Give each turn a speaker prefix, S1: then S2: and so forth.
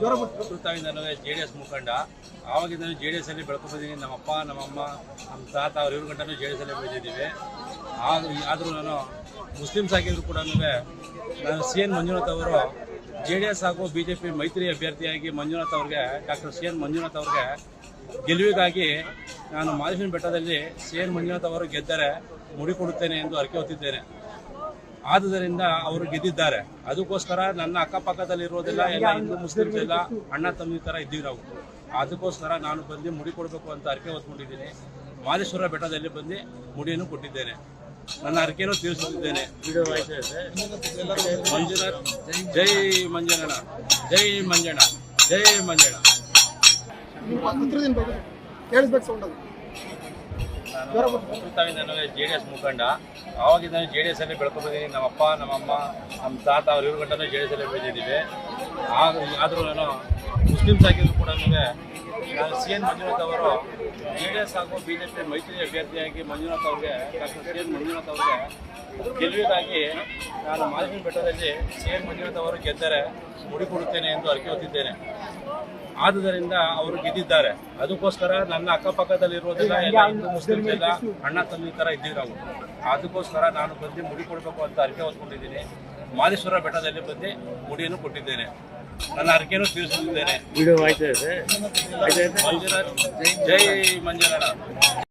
S1: ಹುಟ್ಟಾಗಿಂದನೂ J D S ಮುಖಂಡ. ಆವಾಗಿಂದ J D S ಅಲ್ಲಿ ಬೆಳ್ಕೊಂಡಿದ್ದೀನಿ ನಮ್ಮಪ್ಪ, ನಮ್ಮಮ್ಮ ನಮ್ಮ ತಾತ ಅವ್ರ ಇವ್ರ ಗಂಟನೂ ಜೆ ಡಿ ಎಸ್ ಅಲ್ಲಿ ಬೆಳೆದಿದ್ದೀವಿ. ಆದ್ರೂ ಆದರೂ ನಾನು ಮುಸ್ಲಿಮ್ಸ್ ಆಗಿದ್ರು ಕೂಡ ನಾನು ಸಿ ಎನ್ ಮಂಜುನಾಥ್ ಅವರು ಜೆ ಡಿ ಎಸ್ ಹಾಗೂ ಬಿ ಜೆ ಪಿ ಮೈತ್ರಿ ಅಭ್ಯರ್ಥಿಯಾಗಿ ಮಂಜುನಾಥ್ ಅವ್ರಿಗೆ, ಡಾಕ್ಟರ್ ಸಿ ಎನ್ ಮಂಜುನಾಥ್ ಅವ್ರಿಗೆ ಗೆಲುವಿಗಾಗಿ ನಾನು ಮಾದೇಶ್ವರ ಬೆಟ್ಟದಲ್ಲಿ ಸಿ ಎನ್ ಮಂಜುನಾಥ್ ಅವರು ಗೆದ್ದರೆ ಮುಡಿಕೊಡುತ್ತೇನೆ ಎಂದು ಅರಿಕೆ ಹೊತ್ತಿದ್ದೇನೆ. ಆದುದರಿಂದ ಅವರು ಗೆದ್ದಿದ್ದಾರೆ. ಅದಕ್ಕೋಸ್ಕರ ನನ್ನ ಅಕ್ಕಪಕ್ಕದಲ್ಲಿರೋದೆಲ್ಲ, ಎಲ್ಲ ಹಿಂದೂ ಮುಸ್ಲಿಮ್ಸ್ ಎಲ್ಲ ಅಣ್ಣ ತಮ್ಮಿ ತರ ಇದ್ದೀವಿ ನಾವು. ಅದಕ್ಕೋಸ್ಕರ ನಾನು ಬಂದು ಮುಡಿ ಕೊಡಬೇಕು ಅಂತ ಅರಿಕೆ ಹೊತ್ಕೊಂಡಿದ್ದೀನಿ. ಮಾದೇಶ್ವರ ಬೆಟ್ಟದಲ್ಲಿ ಬಂದು ಮುಡಿಯನ್ನು ಕೊಟ್ಟಿದ್ದೇನೆ. ನನ್ನ ಅರಿಕೆಯನ್ನು ತೀರಿಸುತ್ತಿದ್ದೇನೆ. ಮಂಜುನಾಥ್, ಜೈ ಮಂಜಣ್ಣ ಜೈ ಮಂಜಣ್ಣ ಜೈ ಮಂಜಣ್ಣ. ನಾನು ಜೆ ಡಿ ಎಸ್ ಮುಖಂಡ. ಆವಾಗಿಂದ ಜೆ ಡಿ ಎಸ್ ಅಲ್ಲಿ ಬೆಳ್ಕೊಂಡಿದ್ದೀನಿ ನಮ್ಮಪ್ಪ ನಮ್ಮಮ್ಮ ನಮ್ಮ ತಾತ ಅವ್ರ ಇವ್ರ ಗಂಟನೂ ಜೆ ಡಿ ಎಸ್ ಅಲ್ಲಿ ಬೆಳೆದಿದ್ದೀವಿ. ಆದ್ರೂ ಆದರೂ ನಾನು ಮುಸ್ಲಿಮ್ಸ್ ಆಗಿದ್ರು ಕೂಡ ನಾನು ಸಿ ಎನ್ ಮಂಜುನಾಥ್ ಅವರು ಜೆ ಡಿ ಎಸ್ ಹಾಗೂ ಬಿ ಜೆ ಪಿ ಮೈತ್ರಿ ಅಭ್ಯರ್ಥಿಯಾಗಿ ಮಂಜುನಾಥ್ ಅವ್ರಿಗೆ ಡಾಕ್ಟರ್ ಸಿ ಎನ್ ಮಂಜುನಾಥ್ ಅವ್ರಿಗೆ ಗೆಲುವಿಗಾಗಿ ನಾನು ಮಾದೇಶ್ವರ ಬೆಟ್ಟದಲ್ಲಿ ಸಿ ಎನ್ ಮಂಜುನಾಥ್ ಅವರು ಗೆದ್ದರೆ ಮುಡಿ ಕೊಡುತ್ತೇನೆ ಎಂದು ಅರಿಕೆ ಹೊತ್ತಿದ್ದೇನೆ. ಆದುದರಿಂದ ಅವರು ಗೆದ್ದಿದ್ದಾರೆ. ಅದಕ್ಕೋಸ್ಕರ ನನ್ನ ಅಕ್ಕಪಕ್ಕದಲ್ಲಿರೋದೆಲ್ಲ ಎಲ್ಲ ಹಿಂದೂ ಮುಸ್ಲಿಮ್ಸ್ ಎಲ್ಲ ಅಣ್ಣ ತಮ್ಮಿ ಥರ ಇದ್ದೀವಿ ನಾವು. ಅದಕ್ಕೋಸ್ಕರ ನಾನು ಬಂದು ಮುಡಿ ಕೊಡಬೇಕು ಅಂತ ಅರ್ಕೆ ಹೊತ್ಕೊಂಡಿದ್ದೀನಿ. ಮಾದೇಶ್ವರ ಬೆಟ್ಟದಲ್ಲಿ ಬಂದು ಮುಡಿಯನ್ನು ಕೊಟ್ಟಿದ್ದೇನೆ. ನನ್ನ ಅರ್ಕೆಯನ್ನು ತೀರಿಸುತ್ತಿದ್ದೇನೆ. ಮಂಜುನಾಥ್ ಜೈ ಮಂಜುನಾಥ.